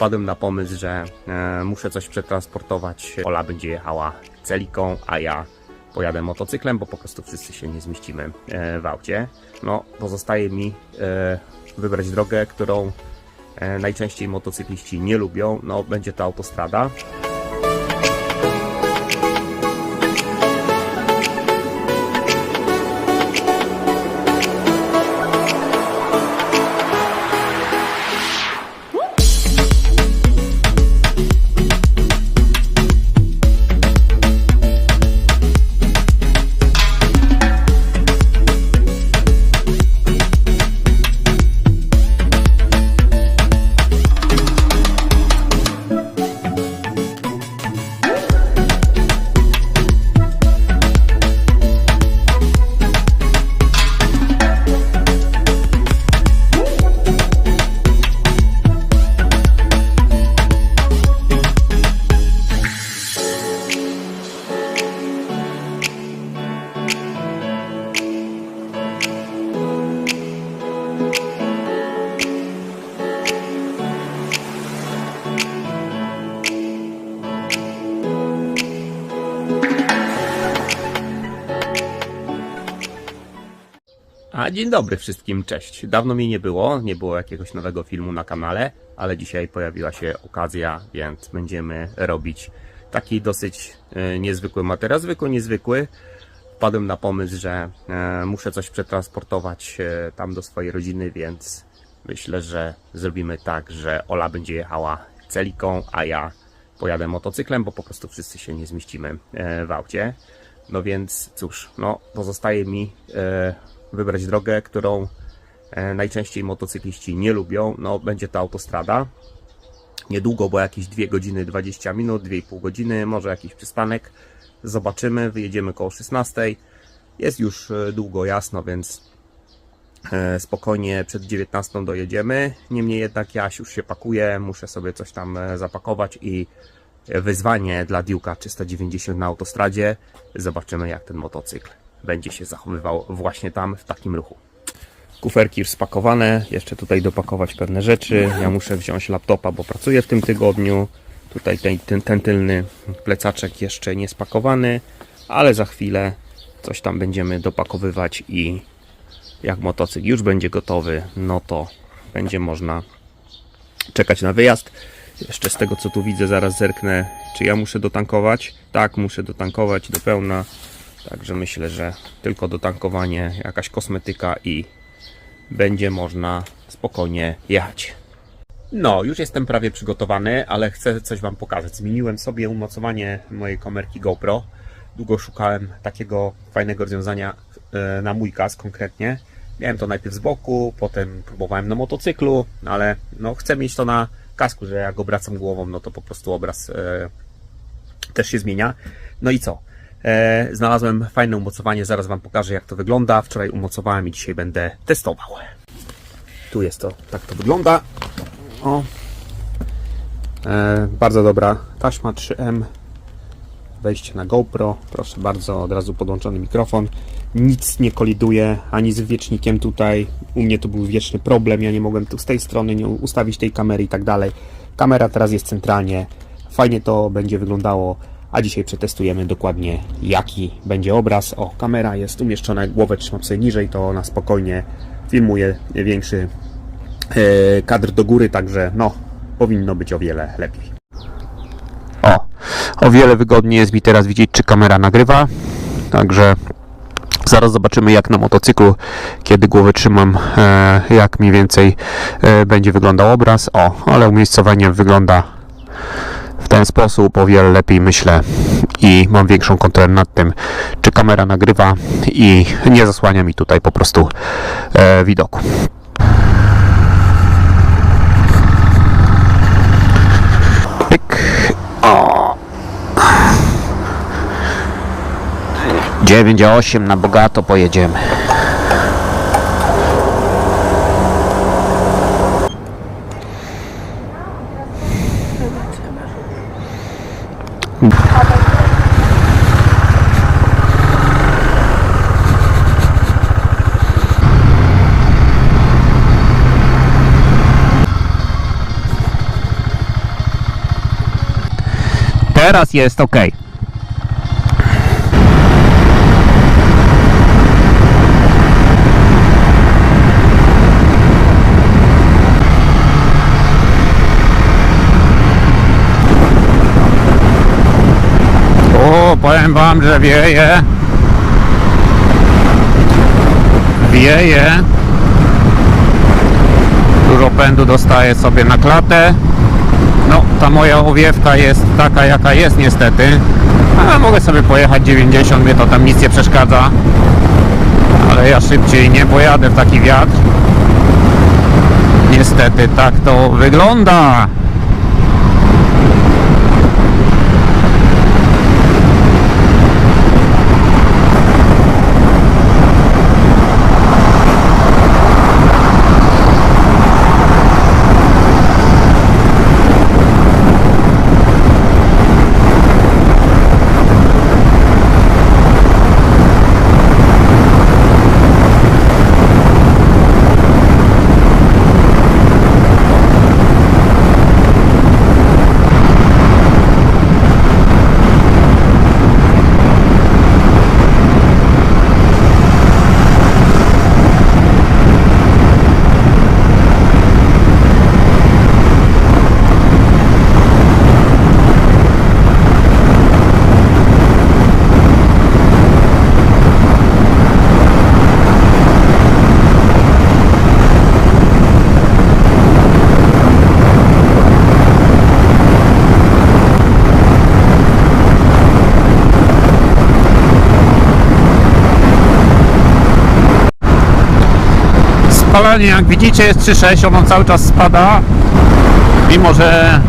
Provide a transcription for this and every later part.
wpadłem na pomysł, że e, muszę coś przetransportować. Ola będzie jechała celiką, a ja pojadę motocyklem, bo po prostu wszyscy się nie zmieścimy e, w aucie. No, pozostaje mi e, wybrać drogę, którą e, najczęściej motocykliści nie lubią. No, będzie to autostrada. Dzień dobry wszystkim, cześć. Dawno mnie nie było, nie było jakiegoś nowego filmu na kanale, ale dzisiaj pojawiła się okazja, więc będziemy robić taki dosyć e, niezwykły materiał. Zwykły, niezwykły. Wpadłem na pomysł, że e, muszę coś przetransportować e, tam do swojej rodziny, więc myślę, że zrobimy tak, że Ola będzie jechała celiką, a ja pojadę motocyklem, bo po prostu wszyscy się nie zmieścimy w aucie. No więc cóż, no pozostaje mi wybrać drogę, którą e, najczęściej motocykliści nie lubią. No będzie to autostrada. Niedługo, bo jakieś 2 godziny 20 minut, 2,5 godziny, może jakiś przystanek. Zobaczymy, wyjedziemy koło 16. Jest już e, długo jasno, więc e, spokojnie przed 19 dojedziemy. Niemniej jednak ja już się pakuję, muszę sobie coś tam zapakować i wyzwanie dla Duke'a 390 na autostradzie. Zobaczymy jak ten motocykl będzie się zachowywał właśnie tam w takim ruchu. Kuferki już spakowane, jeszcze tutaj dopakować pewne rzeczy. Ja muszę wziąć laptopa, bo pracuję w tym tygodniu. Tutaj ten, ten, ten tylny plecaczek jeszcze nie spakowany, ale za chwilę coś tam będziemy dopakowywać i jak motocykl już będzie gotowy, no to będzie można czekać na wyjazd. Jeszcze z tego co tu widzę, zaraz zerknę, czy ja muszę dotankować. Tak, muszę dotankować do pełna. Także myślę, że tylko dotankowanie, jakaś kosmetyka i będzie można spokojnie jechać. No, już jestem prawie przygotowany, ale chcę coś Wam pokazać. Zmieniłem sobie umocowanie mojej kamerki GoPro. Długo szukałem takiego fajnego rozwiązania e, na mój kas konkretnie. Miałem to najpierw z boku, potem próbowałem na motocyklu, ale no, chcę mieć to na kasku, że jak obracam głową, no to po prostu obraz e, też się zmienia. No i co? E, znalazłem fajne umocowanie, zaraz Wam pokażę jak to wygląda. Wczoraj umocowałem i dzisiaj będę testował. Tu jest to, tak to wygląda. O. E, bardzo dobra taśma 3M. Wejście na GoPro. Proszę bardzo, od razu podłączony mikrofon. Nic nie koliduje ani z wiecznikiem tutaj. U mnie to był wieczny problem. Ja nie mogłem tu z tej strony nie ustawić tej kamery i tak dalej. Kamera teraz jest centralnie. Fajnie to będzie wyglądało. A dzisiaj przetestujemy dokładnie jaki będzie obraz. O, kamera jest umieszczona, głowę trzymam sobie niżej, to na spokojnie filmuje większy e, kadr do góry, także no, powinno być o wiele lepiej. O, o wiele wygodniej jest mi teraz widzieć, czy kamera nagrywa, także zaraz zobaczymy jak na motocyklu, kiedy głowę trzymam, e, jak mniej więcej e, będzie wyglądał obraz. O, ale umiejscowanie wygląda ten sposób o wiele lepiej myślę i mam większą kontrolę nad tym, czy kamera nagrywa i nie zasłania mi tutaj po prostu e, widoku. Pyk. O. 9 a 8 na bogato pojedziemy. Teraz jest ok. O, powiem wam, że wieje. Wieje. Dużo pędu dostaję sobie na klatę. No, ta moja owiewka jest taka jaka jest niestety. Ale mogę sobie pojechać 90, mnie to tam nic nie przeszkadza. Ale ja szybciej nie pojadę w taki wiatr. Niestety tak to wygląda. Spalanie jak widzicie jest 3,6, ono cały czas spada. Mimo, że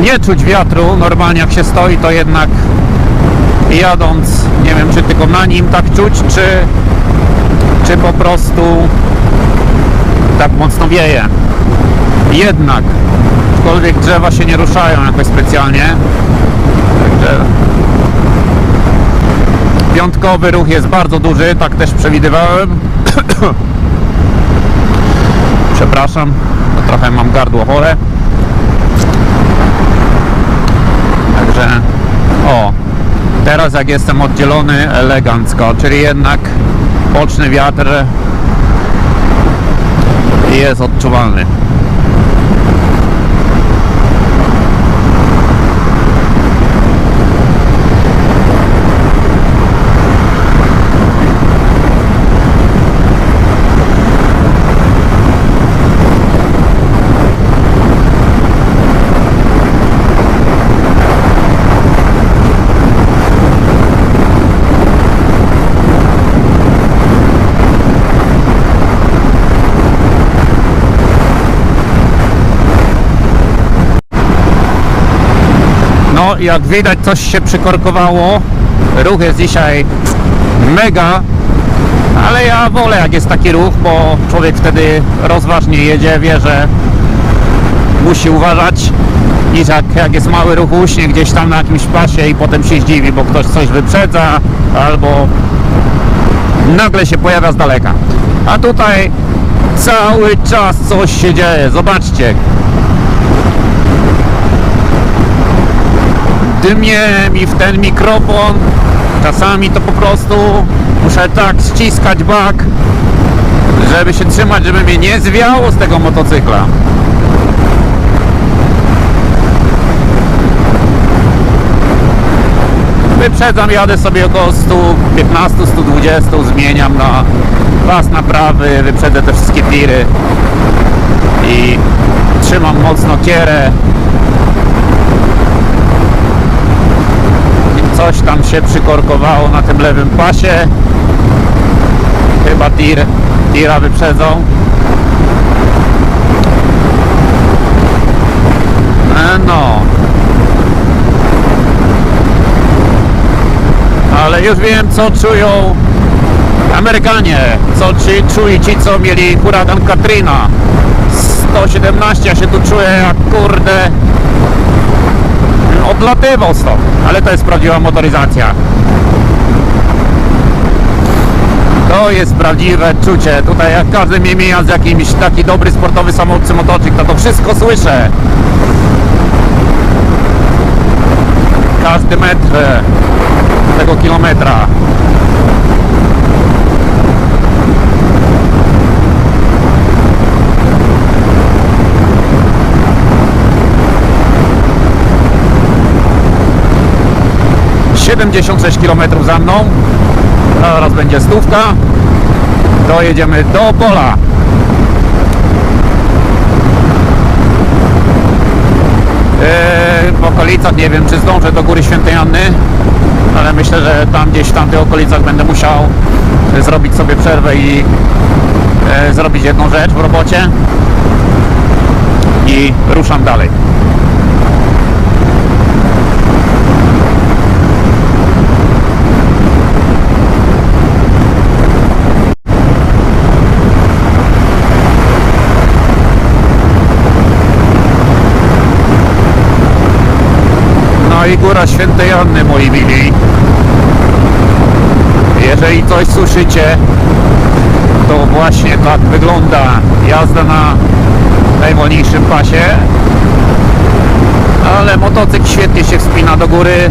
nie czuć wiatru, normalnie jak się stoi to jednak jadąc, nie wiem czy tylko na nim tak czuć, czy, czy po prostu tak mocno wieje. Jednak, aczkolwiek drzewa się nie ruszają jakoś specjalnie. Także piątkowy ruch jest bardzo duży, tak też przewidywałem. Przepraszam, trochę mam gardło chore. Także, o, teraz jak jestem oddzielony elegancko, czyli jednak boczny wiatr jest odczuwalny. Jak widać, coś się przykorkowało. Ruch jest dzisiaj mega, ale ja wolę, jak jest taki ruch, bo człowiek wtedy rozważnie jedzie, wie, że musi uważać, niż jak, jak jest mały ruch uśnie gdzieś tam na jakimś pasie i potem się zdziwi, bo ktoś coś wyprzedza albo nagle się pojawia z daleka. A tutaj cały czas coś się dzieje. Zobaczcie, dymie mi w ten mikrofon. Czasami to po prostu muszę tak ściskać bak, żeby się trzymać, żeby mnie nie zwiało z tego motocykla. Wyprzedzam, jadę sobie około 115, 120, zmieniam na pas naprawy, wyprzedzę te wszystkie tiry i trzymam mocno kierę, coś tam się przykorkowało na tym lewym pasie. Chyba tir, tira wyprzedzą. E, No. Ale już wiem co czują Amerykanie, co ci czuli ci co mieli huragan Katrina 117, ja się tu czuję jak kurde odlatywał stąd, ale to jest prawdziwa motoryzacja. To jest prawdziwe czucie. Tutaj jak każdy mnie mija z jakimś taki dobry sportowy samochód czy to to wszystko słyszę. centymetrze tego kilometra. Siedemdziesiąt sześć kilometrów za mną. Zaraz będzie stówka. Dojedziemy do pola. Eee, w okolicach, nie wiem czy zdążę do Góry Świętej Anny, ale myślę, że tam gdzieś w tamtych okolicach będę musiał zrobić sobie przerwę i e, zrobić jedną rzecz w robocie i ruszam dalej. No Świętej Anny, moi mili. Jeżeli coś słyszycie, to właśnie tak wygląda jazda na najwolniejszym pasie. Ale motocykl świetnie się wspina do góry.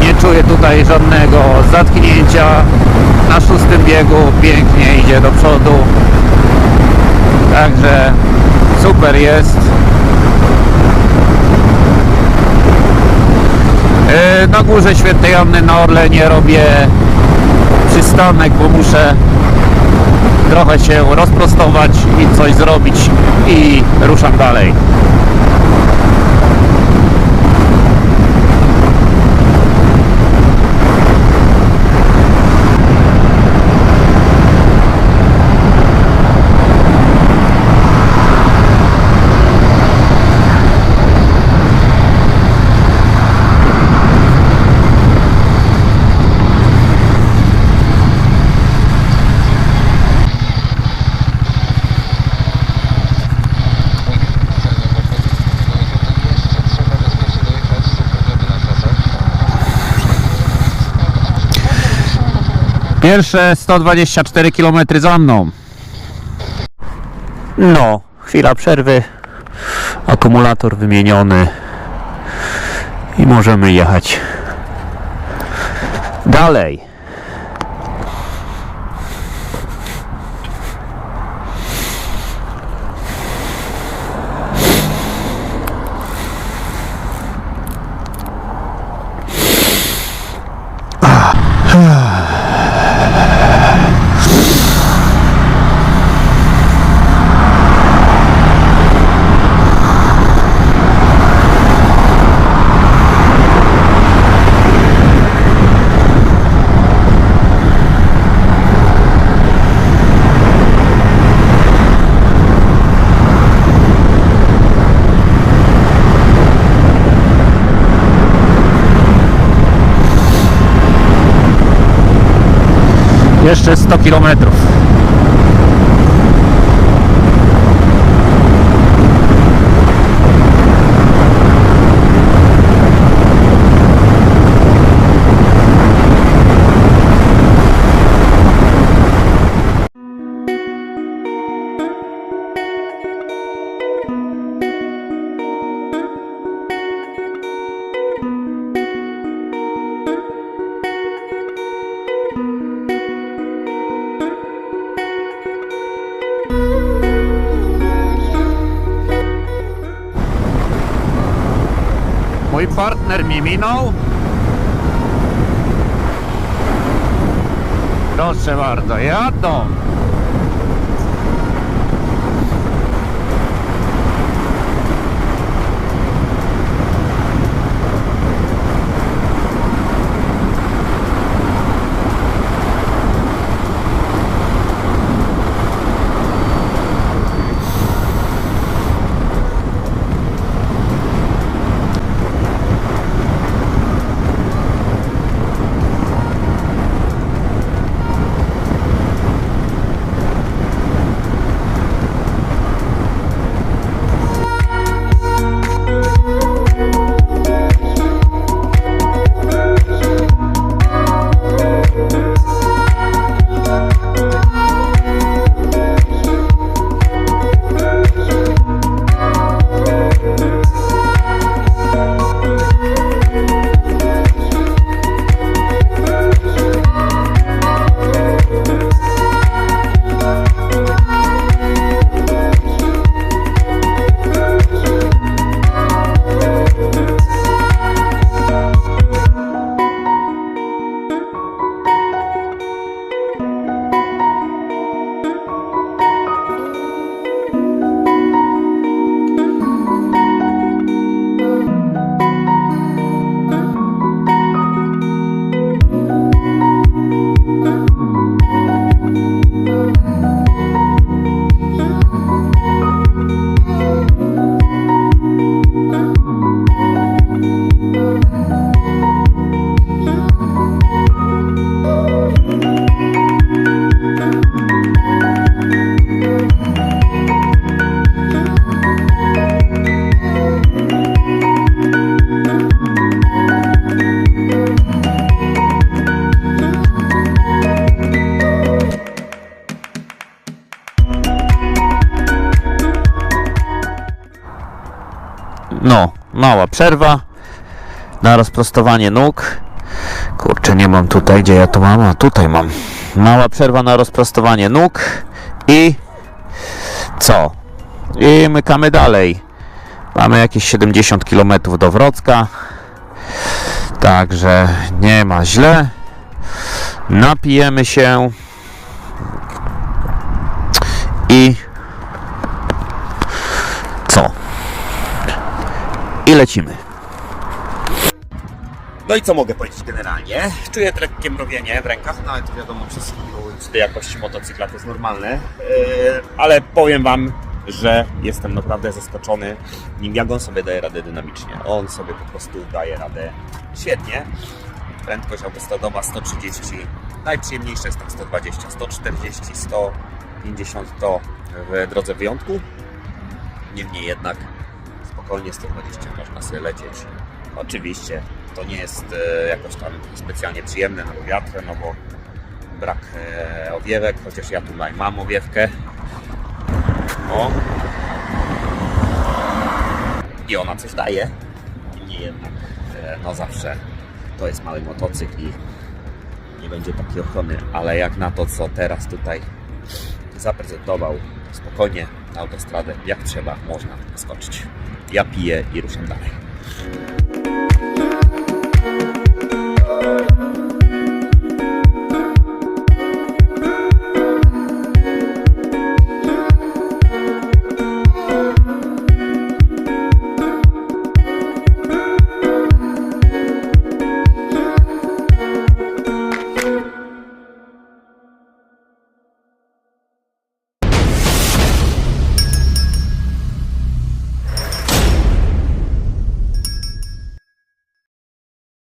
Nie czuję tutaj żadnego zatknięcia. Na szóstym biegu pięknie idzie do przodu. Także super jest. Na górze Świętej Anny na Orlenie robię przystanek, bo muszę trochę się rozprostować i coś zrobić i ruszam dalej. Pierwsze 124 km za mną. No, chwila przerwy. Akumulator wymieniony. I możemy jechać dalej. Jeszcze 100 kilometrów. Partner mi minął. Proszę bardzo, jadą. Mała przerwa na rozprostowanie nóg. Kurczę, nie mam tutaj, gdzie ja to mam, a tutaj mam. Mała przerwa na rozprostowanie nóg i co? I mykamy dalej. Mamy jakieś 70 km do Wrocka. Także nie ma źle. Napijemy się. I co? I lecimy. No i co mogę powiedzieć generalnie? Czuję lekkie mrowienie w rękach, no ale to wiadomo przez, przy tej jakości motocykla to jest normalne. Yy, ale powiem Wam, że jestem naprawdę zaskoczony nim, jak on sobie daje radę dynamicznie. On sobie po prostu daje radę świetnie. Prędkość autostradowa 130, najprzyjemniejsze jest tak 120, 140, 150 to w drodze wyjątku. Niemniej jednak spokojnie 120 można sobie lecieć. Oczywiście to nie jest e, jakoś tam specjalnie przyjemne na wiatr, no bo brak e, owiewek, chociaż ja tutaj mam owiewkę. O. I ona coś daje. Niemniej jednak, e, no zawsze to jest mały motocykl i nie będzie takiej ochrony, ale jak na to, co teraz tutaj zaprezentował, spokojnie na autostradę, jak trzeba, można skoczyć. Ja piję i ruszam dalej.